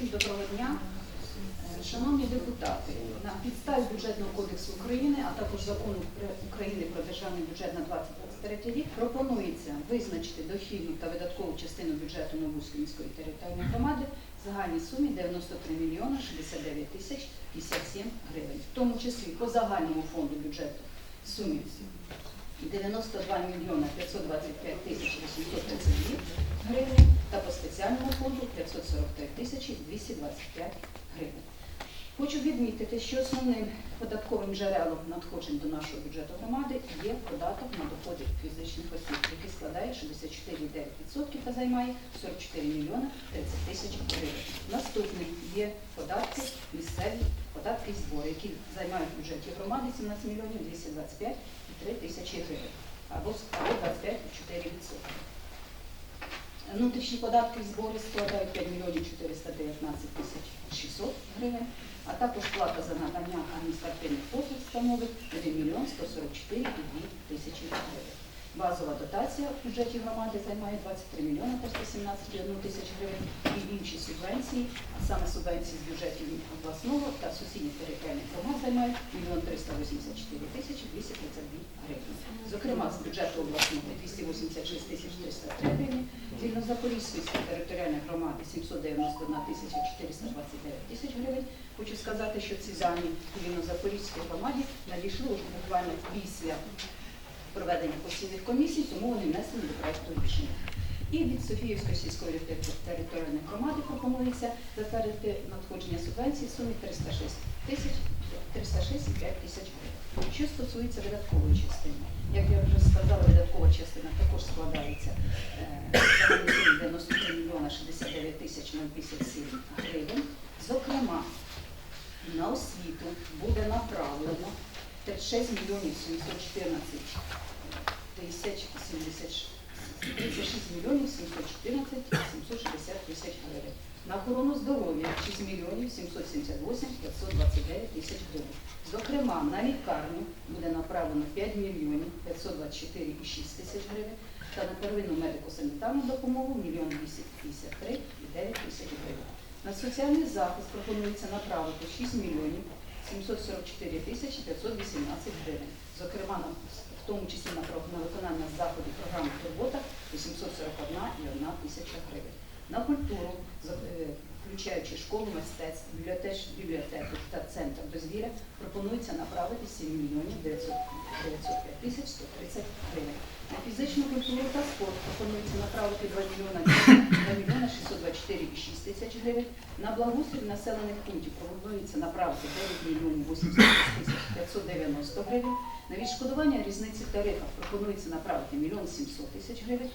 Всім доброго дня. Шановні депутати, на підставі бюджетного кодексу України, а також закону України про державний бюджет на 2023 рік пропонується визначити дохідну та видаткову частину бюджету Новузької міської територіальної громади в загальній сумі 93 мільйона 69 тисяч 57 гривень, в тому числі по загальному фонду бюджету в сумі 92 мільйона 525 тисяч 832 гривень та по спеціальному фонду 543 тисячі 225 гривень. Хочу відмітити, що основним податковим джерелом надходжень до нашого бюджету громади є податок на доходи фізичних осіб, який складає 64,9% та займає 44 мільйона 30 тисяч гривень. Наступним є податки місцеві, податки і збори, які займають в бюджеті громади 17 мільйонів 225 і 3 тисячі гривень або або 25,4%. Внутрішні податки і збори складають 5 мільйонів 419 тисяч 600 гривень, а також плата за надання адміністративних послуг становить 1 мільйон 144,2 тисячі гривень. Базова дотація в бюджеті громади займає 23 мільйони 317,1 тисяч гривень і інші субвенції, а саме субвенції з бюджетів обласного та сусідніх територіальних громад займають 1 384 тисячі 232 гривень. Зокрема, з бюджету обласного 286 тисяч 303 гривні, Вільнозапорізької територіальної громади 791 тисяча 429 тисяч гривень. Хочу сказати, що ці дані у Вільнозапорізькій громаді надійшли вже буквально після проведення постійних комісій, тому вони внесені до проекту рішення. І від Софіївської сільської територіальної громади пропонується затвердити надходження субвенції в сумі 306 тисяч 365 тисяч гривень. Що стосується видаткової частини, як я вже сказала, видаткова частина також складається е, загальною сумою 93 мільйона 69 тисяч 057 гривень. Зокрема, на освіту буде направлено 36 мільйонів 714 тисяч 76 36 мільйонів 714 760 тисяч гривень. На охорону здоров'я 6 мільйонів 778 529 тисяч гривень. Зокрема, на лікарню буде направлено 5 мільйонів 524,6 тисяч гривень та на первинну медико-санітарну допомогу 1 мільйон 253,9 тисяч гривень. На соціальний захист пропонується направити 6 мільйонів 744 тисячі 518 гривень. Зокрема, в тому числі на, виконання заходів програми «Турбота» 841,1 тисяча гривень. На культуру, е, включаючи школу мистецтв, бібліотеч, бібліотеку та центр дозвілля, пропонується направити 7 мільйонів 905 тисяч 130 гривень. Фізичну культуру та спорт пропонується направити 2 мільйона 2 мільйона 624,6 тисяч гривень. На благоустрій населених пунктів пропонується направити 9 мільйонів 86 тисяч 590 гривень. На відшкодування різниці в тарифах пропонується направити 1 мільйон 700 тисяч гривень.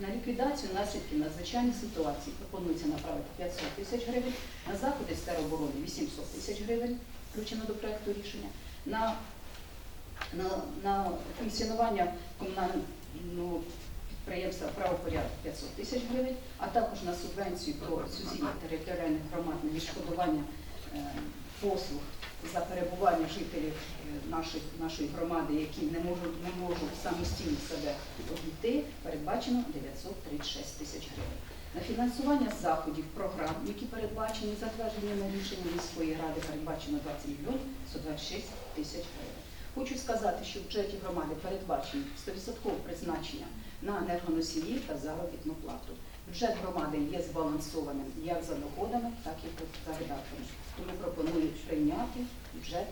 На, ліквідацію наслідків надзвичайних ситуацій пропонується направити 500 тисяч гривень. На заходи з тероборони 800 тисяч гривень, включено до проекту рішення. На на, на функціонування комунального підприємства правопорядок 500 тисяч гривень, а також на субвенцію про сусідніх територіальних громад на відшкодування е, послуг за перебування жителів е, нашої, нашої громади, які не можуть, не можуть самостійно себе обійти, передбачено 936 тисяч гривень. На фінансування заходів, програм, які передбачені затвердженням рішення міської ради, передбачено 20 мільйонів 126 тисяч гривень. Хочу сказати, що в бюджеті громади передбачені 100% призначення на енергоносії та заробітну плату. Бюджет громади є збалансованим як за доходами, так і за видатками. Тому пропоную прийняти бюджет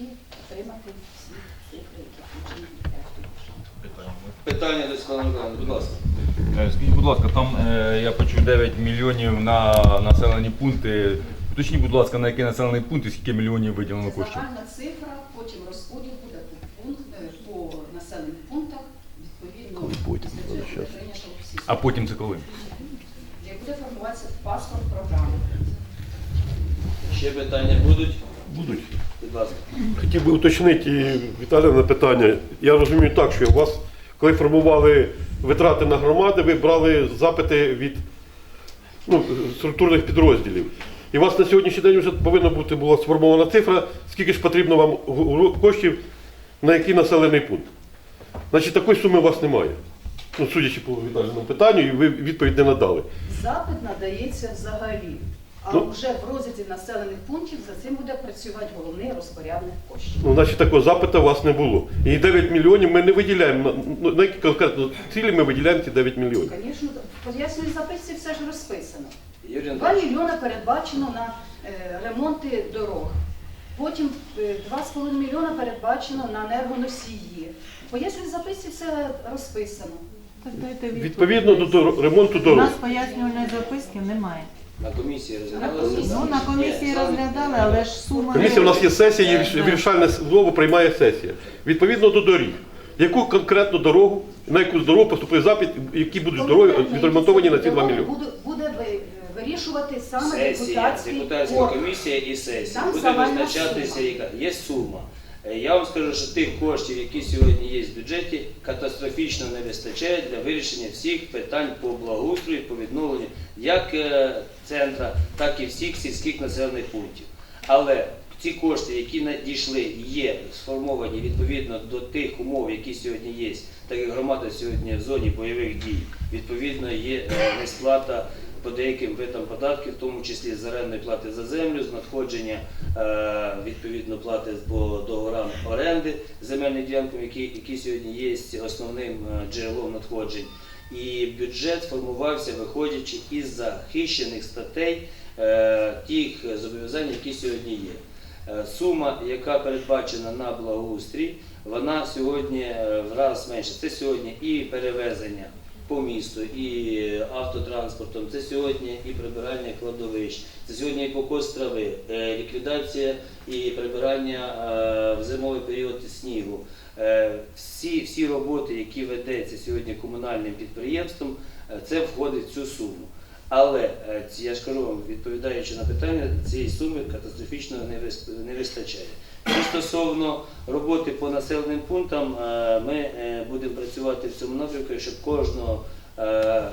і отримати всі цифри, які включені в проекту. Питання до Миколаївни, будь ласка. Е, Скажіть, будь ласка, там е, я почув 9 мільйонів на населені пункти. Уточніть, будь ласка, на які населені пункти, скільки мільйонів виділено коштів? загальна цифра, потім розподіл буде по, пункт, е, по населених пунктах, відповідно, Коли потім, після цього щас. буде прийнято всі. А потім це коли? Як буде формуватися паспорт програми. Ще питання будуть? Будуть. Будь ласка. Хотів би уточнити Віталія на питання. Я розумію так, що у вас, коли формували витрати на громади, ви брали запити від ну, структурних підрозділів. І у вас на сьогоднішній день вже повинна бути була сформована цифра, скільки ж потрібно вам коштів на який населений пункт. Значить, такої суми у вас немає. Ну, судячи по Віталіному питанню, і ви відповідь не надали. Запит надається взагалі А Ну. вже в розвитку населених пунктів за цим буде працювати головний розпорядник коштів. Ну, значить, такого запиту у вас не було. І 9 мільйонів ми не виділяємо. На, ну, на які конкретно цілі ми виділяємо ці 9 мільйонів. Звісно, в пояснюю записці все ж розписано. Юрій 2 Анатолійович, мільйони передбачено на е, ремонти дорог. Потім е, 2,5 мільйона передбачено на енергоносії. В пояснюю записці все розписано. Так дайте відповідь. Відповідно до дор- ремонту У дорог. нас пояснювальної записки немає. на комісії На Ну, на комісії розглядали, але ж сума... Комісія у нас є сесія, і Так. вирішальне слово приймає сесія. Відповідно до доріг. Яку конкретну дорогу, на яку дорогу поступив запит, які будуть дороги відремонтовані на ці 2 мільйони? Буде, буде ви- вирішувати саме Сесія, депутатський депутатська комісія і сесія. Там Буде загальна визначатися, сума. яка є сума. Е, Я вам скажу, що тих коштів, які сьогодні є в бюджеті, катастрофічно не вистачає для вирішення всіх питань по благоустрою, по відновленню як е, центра, так і всіх сільських населених пунктів. Але ці кошти, які надійшли, є сформовані відповідно до тих умов, які сьогодні є, так як громада сьогодні в зоні бойових дій, відповідно є е, несплата по деяким видам податків, в тому числі з орендної плати за землю, з надходження е, відповідно плати по договорам оренди земельних ділянків, які, які сьогодні є основним е, джерелом надходжень. І бюджет формувався виходячи із захищених статей е, тих зобов'язань, які сьогодні є. Сума, яка передбачена на благоустрій, вона сьогодні е, в раз менше. Це сьогодні і перевезення по місту, і автотранспортом, це сьогодні і прибирання кладовищ, це сьогодні і покос трави, е, ліквідація і прибирання е, в зимовий період снігу. Е, Всі, всі роботи, які ведеться сьогодні комунальним підприємством, це входить в цю суму. Але я ж кажу вам, відповідаючи на питання, цієї суми катастрофічно не вистачає. Стосовно роботи по населеним пунктам, е, ми е, будемо працювати в цьому напрямку, щоб кожного, е,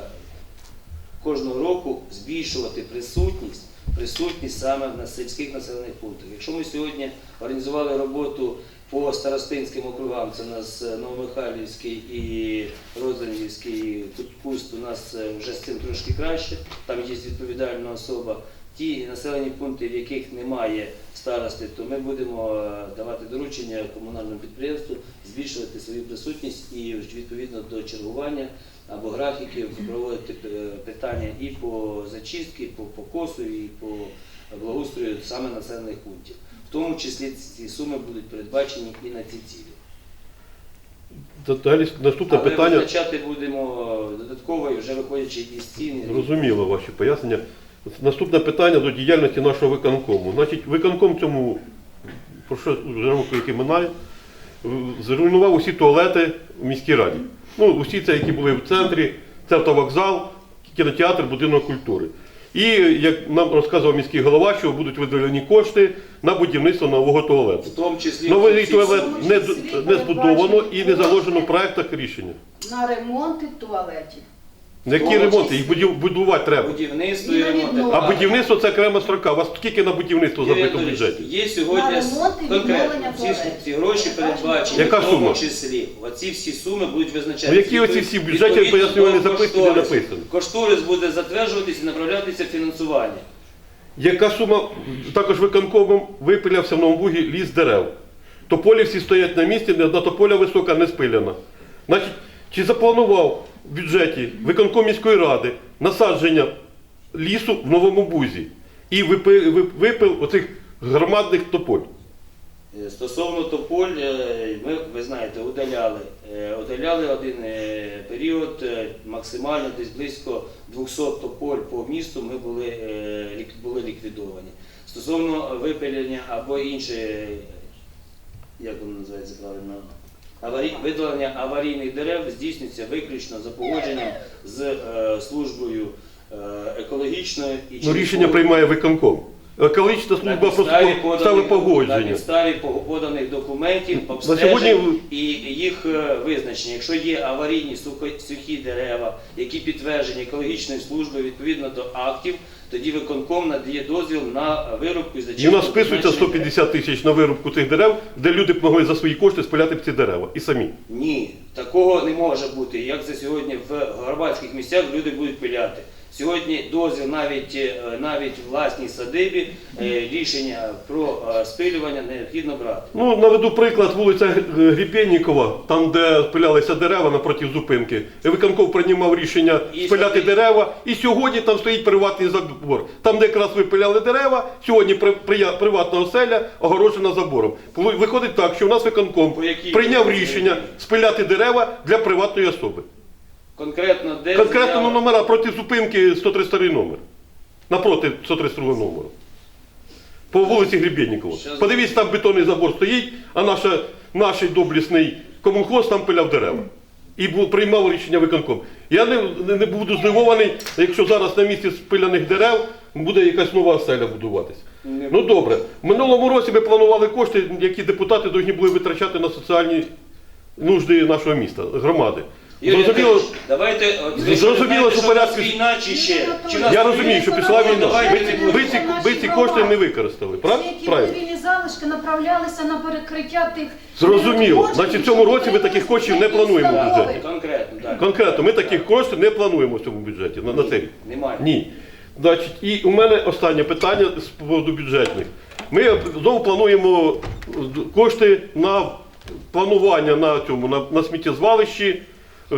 кожного року збільшувати присутність, присутність саме на сільських населених пунктах. Якщо ми сьогодні організували роботу по старостинським округам, це у нас Новомихайлівський і Розанівський, тут пуст у нас вже з цим трошки краще, там є відповідальна особа. Ті населені пункти, в яких немає старости, то ми будемо е, давати доручення комунальному підприємству збільшувати свою присутність і відповідно до чергування або графіків проводити е, питання і по зачистці, по покосу, і по благоустрою саме населених пунктів. В тому числі ці суми будуть передбачені і на ці цілі. Далі наступне Але питання. визначати будемо додатково, і вже виходячи із цін. Зрозуміло ваші пояснення. Наступне питання до діяльності нашого виконкому. Значить, виконком цьому, про що вже року, який минає, зруйнував усі туалети в міській раді. Ну, усі це, які були в центрі, це автовокзал, кінотеатр, будинок культури. І як нам розказував міський голова, що будуть виділені кошти на будівництво нового туалету. В тому числі Новий всі- туалет не, не збудовано і не заложено в проектах рішення. На ремонти туалетів. Які тому ремонти? Їх будів- будувати треба. будівництво І і на ремонт. А будівництво це окрема строка. У вас скільки на будівництво забито в бюджеті? Є сьогодні На ремонт і конкретно відновлення ці, туалетів. ці гроші передбачені Яка в тому сума? числі. Оці всі суми будуть визначатися. Ну, які оці всі в бюджеті відповідно пояснювальні до записки не кошторису. написано? Кошторис буде затверджуватися і направлятися фінансування. Яка сума також виконкомом випилявся в Новому Бугі ліс дерев? Тополі всі стоять на місці, не одна тополя висока, не спиляна. Значить, чи запланував в бюджеті виконком міської ради насадження лісу в Новому Бузі і випи- вип- випил оцих громадних тополь? Е, Стосовно тополь, е, ми, ви знаєте, удаляли. Е, Удаляли один період, максимально десь близько 200 тополь по місту ми були, були ліквідовані. Стосовно випилення або інше, як воно називається правильно, аварій, видалення аварійних дерев здійснюється виключно за погодженням з е, службою е, екологічною і Ну, рішення приймає виконком. Екологічна служба ставить поданих- На підставі поданих документів, обстежень сьогодні- і їх е, визначення. Якщо є аварійні сухі дерева, які підтверджені екологічною службою відповідно до актів, тоді виконком надає дозвіл на вирубку і І зачистку. у нас списується 150 тисяч на вирубку цих дерев, де люди б могли за свої кошти спиляти б ці дерева. І самі. Ні, такого не може бути. Як це сьогодні в громадських місцях люди будуть пиляти. Сьогодні дозвіл навіть, е, навіть власній садибі е, рішення про е, спилювання необхідно брати. Ну, наведу приклад вулиця Гріпєннікова, там, де спилялися дерева напроти зупинки. Виконков приймав рішення І спиляти сьогодні- дерева, і сьогодні там стоїть приватний забор. Там, де якраз ви пиляли дерева, сьогодні при, прия- приватна оселя огорожена забором. Виходить так, що у нас виконком прийняв рішення спиляти дерева для приватної особи. Конкретно де Конкретно ну, номера проти зупинки 132 номер. Напроти 132 номеру. По вулиці Гребєнікова. Щас- Подивіться, там бетонний забор стоїть, а наша, наш доблісний комунхоз там пиляв дерева. І був, приймав рішення виконком. Я не, не, не буду здивований, якщо зараз на місці спиляних дерев буде якась нова оселя будуватись. Не Ну добре. В минулому році ми планували кошти, які депутати повинні були витрачати на соціальні нужди нашого міста, громади. Юрій Зрозуміло, давайте от ви Зрозуміло, знаєте, що у нас порядки- війна чи ще. Чи в нас Я розумію, що пішла війна. Ви, не ці- ви, ці, ви ці кошти не використали. Прав? Які Правильно? вільні залишки направлялися на перекриття тих Зрозуміло. Значить, в цьому році ви таких коштів не плануємо в бюджеті. Конкретно, так. Конкретно, ми таких коштів не плануємо в цьому бюджеті на, на цей. Немає. Ні. Значить, і у мене останнє питання з поводу бюджетних. Ми знову плануємо кошти на планування на цьому, на, на сміттєзвалищі, е,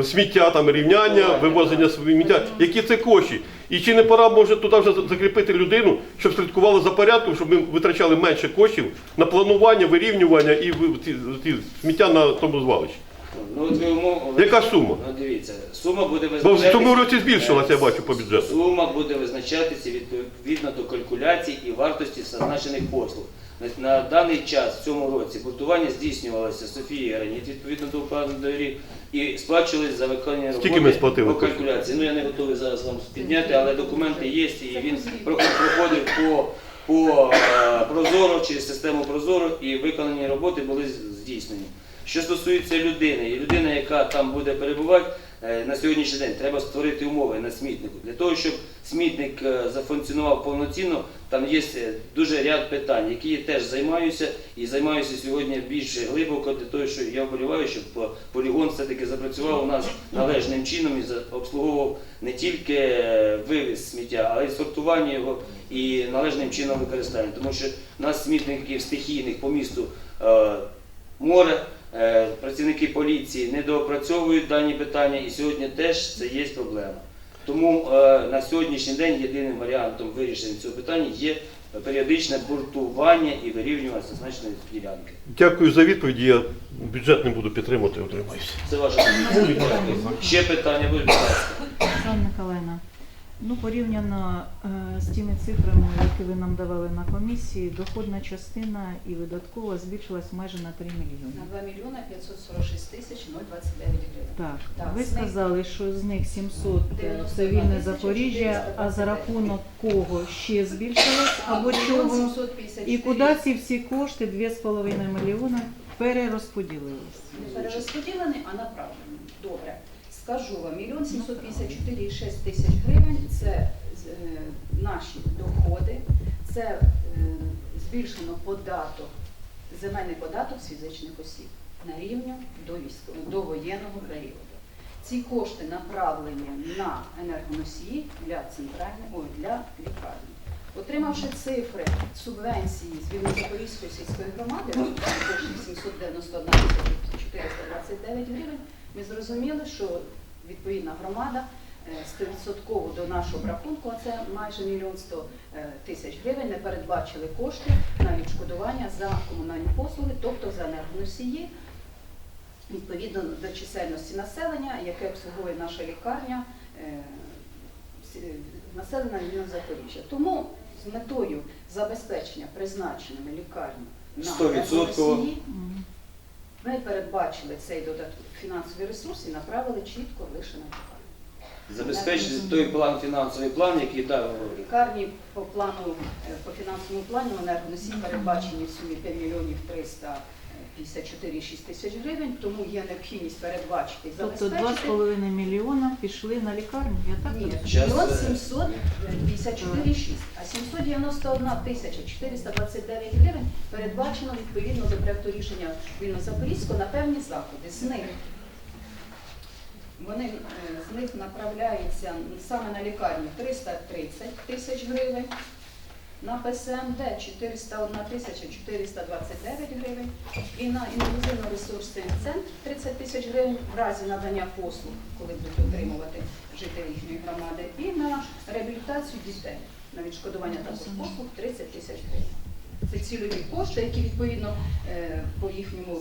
сміття, там, рівняння, вивозення сміття. Які це кошти? І чи не пора може туди вже закріпити людину, щоб слідкували за порядком, щоб ми витрачали менше коштів на планування, вирівнювання і сміття на тому звалищі? Ну, от ви умов- Яка сума? Ну, дивіться, сума буде Бо в цьому році збільшилася, я бачу, по бюджету. Сума буде визначатися відповідно до калькуляцій і вартості зазначених послуг. На, на даний час в цьому році бортування здійснювалося Софією Граніт відповідно до укладу договорів і сплачувались за виконання роботи Скільки ми сплатили по коштів? калькуляції. Ну я не готовий зараз вам підняти, але документи є, і він проходив по, по е, Прозоро через систему Прозоро, і виконані роботи були здійснені. Що стосується людини, і людина, яка там буде перебувати, на сьогоднішній день треба створити умови на смітнику. Для того, щоб смітник е, зафункціонував повноцінно, там є е, дуже ряд питань, які я теж займаюся і займаюся сьогодні більш глибоко для того, що я вболіваю, щоб е, полігон все-таки запрацював у нас належним чином і обслуговував не тільки е, вивіз сміття, але й сортування його і належним чином використання. Тому що у нас смітників стихійних по місту е, море. Е, Працівники поліції не доопрацьовують дані питання, і сьогодні теж це є проблема. Тому е, на сьогоднішній день єдиним варіантом вирішення цього питання є періодичне бортування і вирівнювання зазначеної ділянки. Дякую за відповіді. Я бюджет не буду підтримувати, утримаюся. Це ваша. Ще питання будуть, будь ласка. Миколаївна, ну порівняно е, з тими цифрами, які ви нам давали на комісії, доходна частина і видаткова збільшилась майже на 3 мільйони. На 2 мільйона 546 тисяч 029 гривень. Так, Так, ви сказали, що з них 700 е, це 91 вільне Запоріжжя, а за рахунок кого ще збільшилось або чого? 754 І куди ці всі кошти 2,5 мільйона перерозподілились? Не перерозподілені, а направлені. Добре. Скажу вам, мільйон 754,6 тисяч гривень це е, наші доходи, це е, збільшено податок, земельний податок з фізичних осіб на рівні до, до воєнного періоду. Ці кошти направлені на енергоносії для центральної, для лікарні. Отримавши цифри субвенції з Вільно-Запорізької сільської громади, коштів 791 429 гривень, ми зрозуміли, що відповідна громада е, 100% до нашого рахунку, а це майже мільйон 100 е, тисяч гривень, не передбачили кошти на відшкодування за комунальні послуги, тобто за енергоносії, відповідно до чисельності населення, яке обслуговує наша лікарня, е, всі- Запоріжжя. Тому з метою забезпечення призначеними лікарні на 100%. енергоносії. Ми передбачили цей додаток фінансовий ресурс і направили чітко лише на лікарню. Забезпечити той план, фінансовий план, який дав говорив. Лікарні по плану, е, по фінансовому плану енергоносій передбачені в сумі 5 мільйонів 354,6 тисяч гривень, тому є необхідність передбачити і Тобто забезпечити. 2,5 мільйона пішли на лікарню, я так Ні, розумію? Мільйон е, 754,6, а 791 тисяча 429 гривень передбачено відповідно до проекту рішення Вільно-Запорізького на певні заходи. З них Вони е, з них направляється саме на лікарню 330 тисяч гривень, на ПСМД 401 тисяча 429 гривень. І на інклюзивно-ресурсний центр 30 тисяч гривень в разі надання послуг, коли будуть отримувати жителі їхньої громади, і на реабілітацію дітей на відшкодування також послуг 30 тисяч гривень. Це цільові кошти, які відповідно е, по їхньому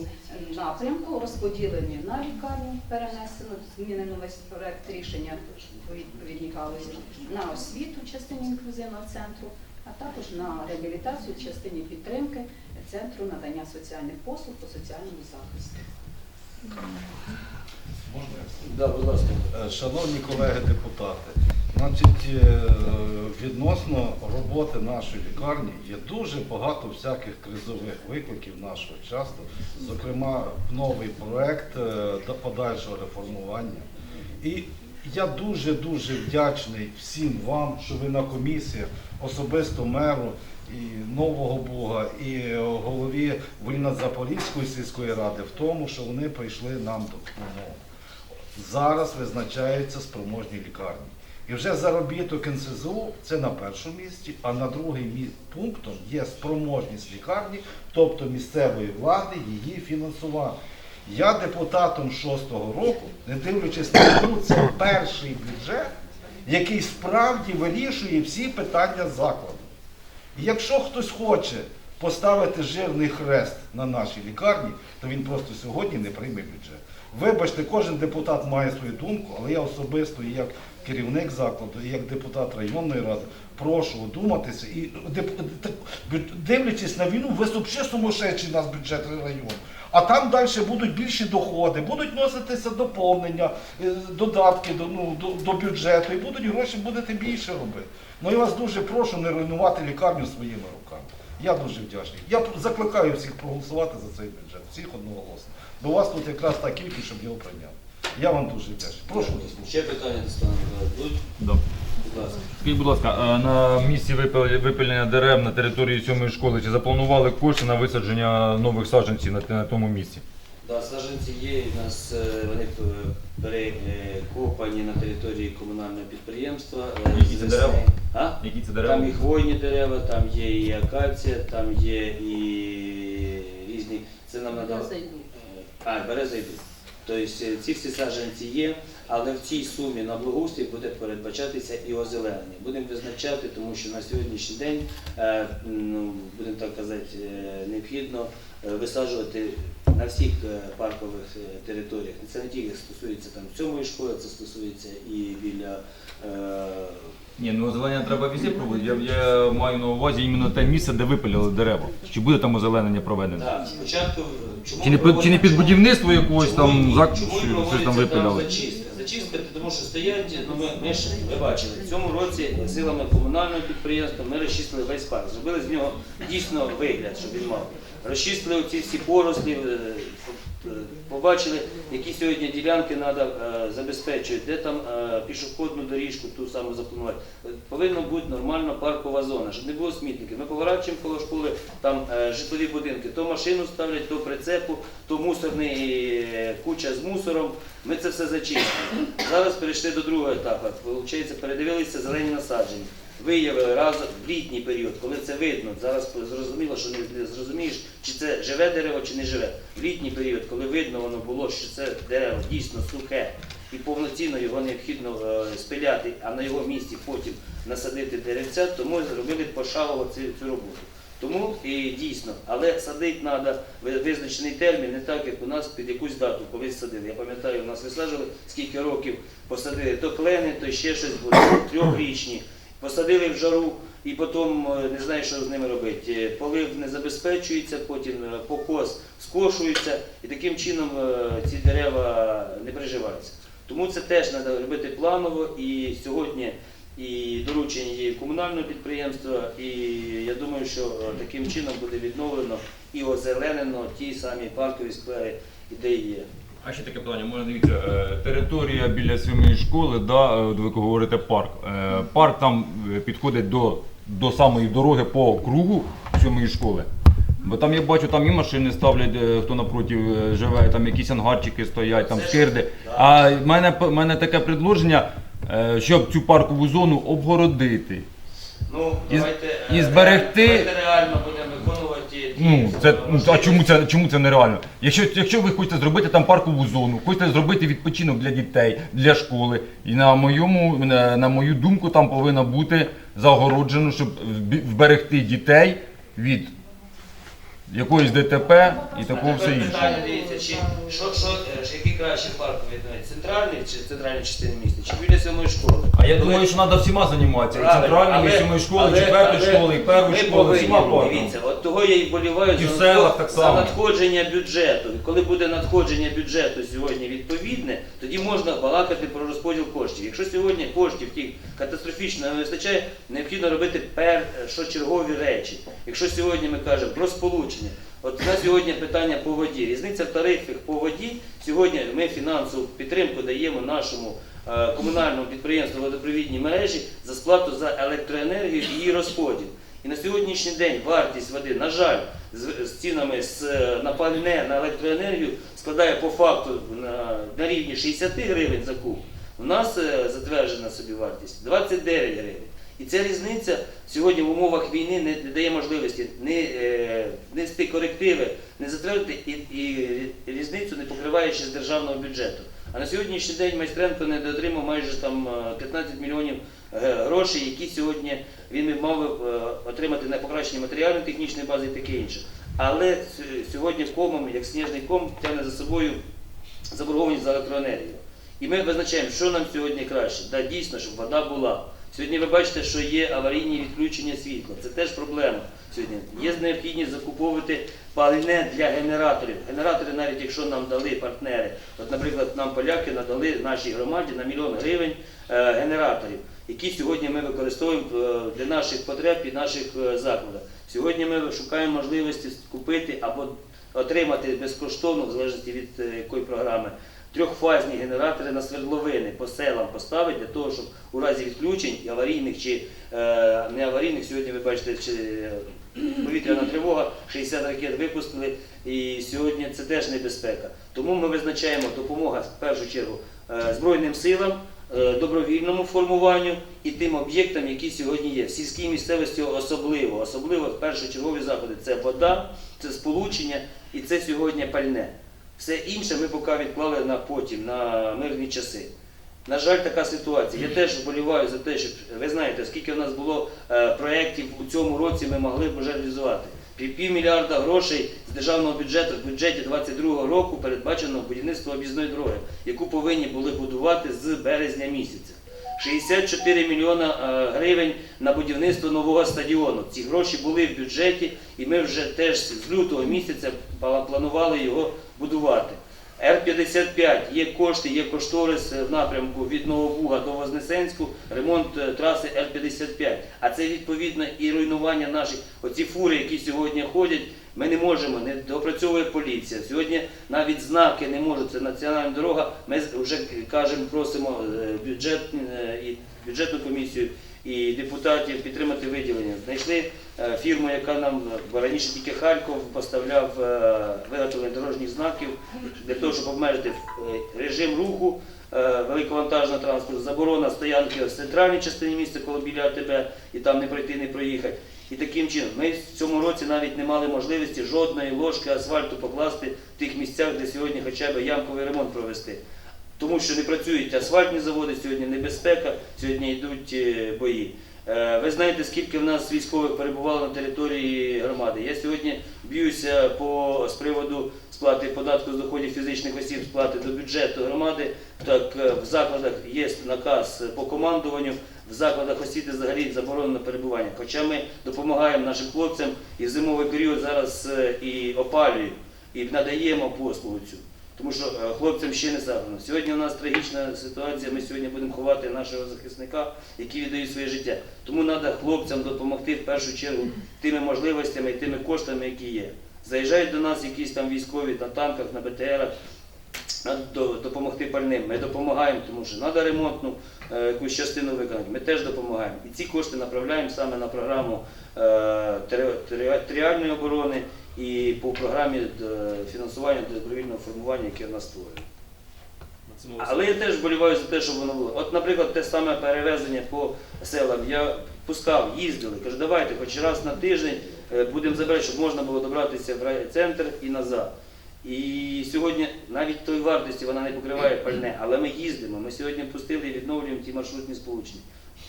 напрямку розподілені на лікарню, перенесено, змінено весь проект рішення по відповідній галузі, на освіту частині інклюзивного центру, а також на реабілітацію в частині підтримки центру надання соціальних послуг по соціальному захисту. Можна? Да, будь ласка. Е, Шановні колеги депутати, значить, е, відносно роботи нашої лікарні є дуже багато всяких кризових викликів нашого часу, зокрема, новий проект е, до подальшого реформування. І я дуже-дуже вдячний всім вам, що ви на комісіях, особисто меру і Нового Бога, і голові Вільно-Запорізької сільської ради в тому, що вони прийшли нам допомогу зараз визначаються спроможні лікарні. І вже заробіток НСЗУ це на першому місці, а на другий мі- пунктом є спроможність лікарні, тобто місцевої влади, її фінансування. Я депутатом шостого року, не дивлячись на це перший бюджет, який справді вирішує всі питання закладу. І якщо хтось хоче поставити жирний хрест на нашій лікарні, то він просто сьогодні не прийме бюджет. Вибачте, кожен депутат має свою думку, але я особисто як керівник закладу, і як депутат районної ради, прошу одуматися і деп- дивлячись на війну, ви сумасшедший нас бюджет району. А там далі будуть більші доходи, будуть носитися доповнення, е, додатки до, ну, до, до бюджету, і будуть гроші будете більше робити. Ну я вас дуже прошу не руйнувати лікарню своїми руками. Я дуже вдячний. Я закликаю всіх проголосувати за цей бюджет, всіх одноголосно. Бо у вас тут якраз та кількість, щоб його прийняти. Я вам дуже вдячний. Прошу дослухати. Ще питання до Скажіть, будь ласка, на місці випил- випилення дерев на території сьомої школи чи запланували кошти на висадження нових саджанців на, на тому місці? Да, саджанці є, в нас е, вони е, перекопані на території комунального підприємства. е, Які це дерева? А? Які це Там і хвойні дерева, там є і акація, там є і різні. Це нам надав. А, береза. Тобто е, ці всі саджанці є, але в цій сумі на благоустрій буде передбачатися і озеленення. Будемо визначати, тому що на сьогоднішній день, е, ну, будемо так казати, е, необхідно е, висаджувати на всіх паркових територіях. Це не тільки стосується там сьомої школи, це стосується і біля. Ні, ну озеленення треба везде проводити. Я, я маю на увазі іменно те місце, де випиляли дерева. Чи буде там озеленення проведено? Так, спочатку чому Чи не під- чи не під будівництво якогось там чому, зак- чому проводиться щось там випиляли? Зачистка. Зачистка, тому що стоять, ну ми, ми ж ви бачили, в цьому році силами комунального підприємства ми розчистили весь парк, зробили з нього дійсно вигляд, щоб він мав. Розчистили оці всі порослі, е, е, побачили, які сьогодні ділянки треба забезпечувати, де там е, пішохідну доріжку ту саму запланувати. Повинна бути нормальна паркова зона, щоб не було смітників. Ми поворачуємо коло школи, там житлові будинки, то машину ставлять, то прицепу, то мусорний куча з мусором. Ми це все зачистили. Перейшли до другого етапу. Получається, передивилися зелені насадження. Виявили раз в літній період, коли це видно. Зараз зрозуміло, що не- зрозумієш, чи це живе дерево, чи не живе. В літній період, коли видно воно було, що це дерево дійсно сухе і повноцінно його необхідно е, спиляти, а на його місці потім насадити деревця, тому зробили пошагово цю роботу. Тому і дійсно, але садити треба визначений термін, не так, як у нас під якусь дату колись садили. Я пам'ятаю, у нас висаджували скільки років посадили то клени, то ще щось було, трьохрічні. Посадили в жару і потім е, не знаю, що з ними робити. Е, Полив не забезпечується, потім е, покос скошується, і таким чином ці дерева не приживаються. Тому це теж треба робити планово і сьогодні і доручення є комунального підприємства, і я думаю, що е, таким чином буде відновлено і озеленено ті самі паркові сквери, де є. А ще таке питання, можна дивіться, е, територія біля сьомої школи, да, е, ви говорите парк. Парк там підходить до, до самої дороги по кругу сьомої школи. Бо там я бачу, там і машини ставлять, хто напроти живе, там якісь ангарчики стоять, там скирди. А в мене, мене таке предложення, щоб цю паркову зону обгородити. Ну, І- давайте, і е, зберегти- давайте реально будемо виконувати ті Ну, це, ну, а чому це, чому це нереально? Якщо, якщо ви хочете зробити там паркову зону, хочете зробити відпочинок для дітей, для школи, і на моєму, на, на мою думку, там повинно бути загороджено, щоб вберегти дітей від якоїсь ДТП і такого все іншого. дивіться, чи, що, що, е, який краще парк відновити? Центральний чи центральній частині міста, чи біля сьомої школи? А я думаю, що треба всіма займатися. І Правильно, центральною, і але- сьомої школи, і але- четвертої але школи, і першої ми школи, повинні, всіма парками. Дивіться, от того я і боліваю І в за, селах так за само. надходження бюджету. І коли буде надходження бюджету сьогодні відповідне, тоді можна балакати про розподіл коштів. Якщо сьогодні коштів тих катастрофічно не вистачає, необхідно робити першочергові речі. Якщо сьогодні ми кажемо про сполучення, от на сьогодні питання по воді. Різниця в тарифах по воді. Сьогодні ми фінансову підтримку даємо нашому е, комунальному підприємству водопровідні мережі за сплату за електроенергію і її розподіл. І на сьогоднішній день вартість води, на жаль, з, цінами з, на пальне на електроенергію складає по факту на, на рівні 60 гривень за куб. У нас е, затверджена собівартість 29 гривень. І ця різниця сьогодні в умовах війни не, дає можливості не е, нести корективи, не затвердити і, і різницю не покриваючи з державного бюджету. А на сьогоднішній день Майстренко не дотримав майже там е, 15 мільйонів е, грошей, які сьогодні він мав е, отримати на покращення матеріально-технічної бази і таке інше. Але сьогодні комом, як сніжний ком, тягне за собою заборгованість за електроенергію. І ми визначаємо, що нам сьогодні краще. Да, дійсно, щоб вода була. Сьогодні ви бачите, що є аварійні відключення світла. Це теж проблема сьогодні. Є необхідність закуповувати пальне для генераторів. Генератори, навіть якщо нам дали партнери, от, наприклад, нам поляки надали нашій громаді на мільйон гривень е, генераторів, які сьогодні ми використовуємо е, для наших потреб і наших е, закладів. Сьогодні ми шукаємо можливості купити або отримати безкоштовно, в залежності від якої програми, трьохфазні генератори на свердловини по селам поставити для того, щоб у разі відключень аварійних чи е, не аварійних, сьогодні ви бачите, чи е, повітряна тривога, 60 ракет випустили, і сьогодні це теж небезпека. Тому ми визначаємо допомога в першу чергу е, Збройним силам, е, добровільному формуванню і тим об'єктам, які сьогодні є. В сільській місцевості особливо, особливо першочергові заходи це вода, це сполучення і це сьогодні пальне. Все інше ми поки відклали на потім, на мирні часи. На жаль, така ситуація. Я теж вболіваю за те, щоб ви знаєте, скільки в нас було е, проєктів у цьому році, ми могли б вже реалізувати. Пів півмільярда грошей з державного бюджету в бюджеті 2022 року передбачено будівництво об'їзної дороги, яку повинні були будувати з березня місяця. 64 мільйона е, гривень на будівництво нового стадіону. Ці гроші були в бюджеті, і ми вже теж з лютого місяця планували його будувати. Р-55 є кошти, є кошторис е, в напрямку від Новобуга до Вознесенську, ремонт е, траси Р-55. А це відповідно і руйнування наших, оці фури, які сьогодні ходять, ми не можемо, не допрацьовує поліція. Сьогодні навіть знаки не можуть, це національна дорога. Ми вже кажемо, просимо е, бюджет, е, і бюджетну комісію і депутатів підтримати виділення. Знайшли е, фірму, яка нам раніше тільки Харків поставляв виготовлення дорожніх знаків для того, щоб обмежити режим руху великовантажного транспорту, заборона стоянки в центральній частині міста, коли біля АТБ, і там не пройти, не проїхати. І таким чином, ми в цьому році навіть не мали можливості жодної ложки асфальту покласти в тих місцях, де сьогодні хоча б ямковий ремонт провести. Тому що не працюють асфальтні заводи, сьогодні небезпека, сьогодні йдуть е, бої. Е, Ви знаєте, скільки в нас військових перебувало на території громади. Я сьогодні б'юся по з приводу сплати податку з доходів фізичних осіб, сплати до бюджету громади. Так е, в закладах є наказ по командуванню, в закладах освіти взагалі заборонено перебування. Хоча ми допомагаємо нашим хлопцям і в зимовий період зараз е, і опалюємо, і надаємо послугу цю. Тому що е, хлопцям ще не завдано. Сьогодні у нас трагічна ситуація. Ми сьогодні будемо ховати нашого захисника, який віддає своє життя. Тому треба хлопцям допомогти в першу чергу тими можливостями і тими коштами, які є. Заїжджають до нас якісь там військові на танках, на БТРах. Допомогти пальним. Ми допомагаємо, тому що треба ремонтну е, якусь частину виконати. Ми теж допомагаємо. І ці кошти направляємо саме на програму е, тери- тери- територіальної оборони і по програмі е, фінансування добровільного формування, яке в нас створює. Але я теж вболіваю за те, щоб воно було. От, наприклад, те саме перевезення по селам. Я пускав, їздили, кажу, давайте хоч раз на тиждень будемо забирати, щоб можна було добратися в райцентр і назад. І сьогодні навіть тої вартості вона не покриває пальне, але ми їздимо. Ми сьогодні пустили і відновлюємо ті маршрутні сполучення.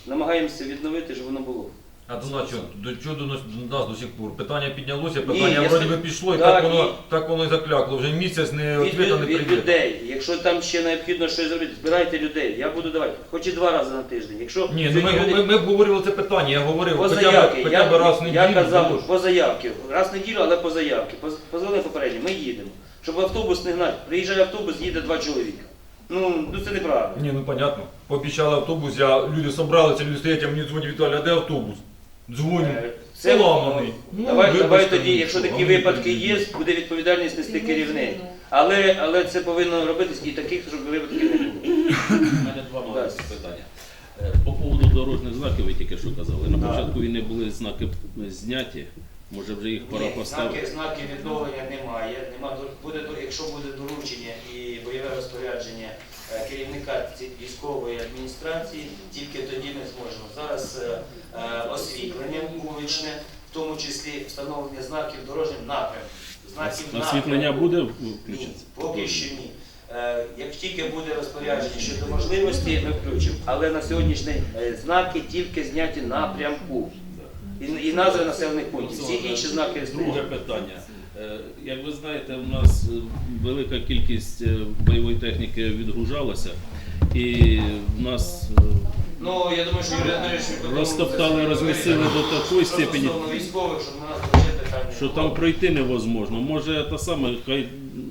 Намагаємося відновити, щоб воно було. А до нас, до чого до нас, до нас до сих пор? Питання піднялося, Ні, питання я вроді би пішло, і Так, так, воно, так воно і заклякло. Вже місяць не Від, відвіта не від, від прийде. людей. Якщо там ще необхідно щось зробити, збирайте людей. Я буду давати, хоч і два рази на тиждень. Якщо Ні, ну ми, сьогодні ми, ми обговорювали це питання, я говорив, По хоча б, заявки. хоча б Я, раз в неділю. я казав було ж. по заявки. Раз в неділю, але по заявки. Поз- Позвонили попередньо, ми їдемо. Щоб автобус не гнати. Приїжджає автобус, їде два чоловіка. Ну, ну це неправильно. Ні, ну понятно. Пообіцяли автобус, я, люди собралися, люди стоять, а мені дзвонять Віталій, а де автобус? Дзвоню. Е, Це Поламаний. Ну, давай, вибачте, давай тоді, ну, якщо що, такі а мені випадки є, буде відповідальність нести керівник. Але, але це повинно робитись і таких, щоб випадків не було. У мене два маленькі питання. Е, По поводу дорожніх знаків ви тільки що казали. На початку війни були знаки зняті. Може вже їх пора Ні, поставити. знаки, знаки відновлення немає. Нема, буде, якщо буде доручення і бойове розпорядження е, керівника ці- військової адміністрації, тільки тоді ми зможемо. Зараз е, е, освітлення вуличне, в тому числі встановлення знаків дорожнім напрямку. Знаків Освітлення напрямку. буде Ні, поки що ні. Е, Як тільки буде розпорядження щодо можливості, ми включимо. Але на сьогоднішній день е, знаки тільки зняті напрямку. І, і назви населених пунктів. Всі інші знаки Друге питання. Е, Як ви знаєте, у нас е, велика кількість е, бойової техніки відгружалася, і в нас Ну, я думаю, що розтоптали, розмістили до такої степені, військових, щоб нас питання. що там пройти невозможно. Може, та саме, хай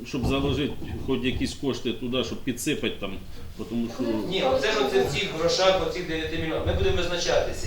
щоб заложити хоч якісь кошти туди, щоб підсипати там, тому що Ні, оце ж оце цих грошах, оцих 9 мільйонів. Ми будемо визначатися.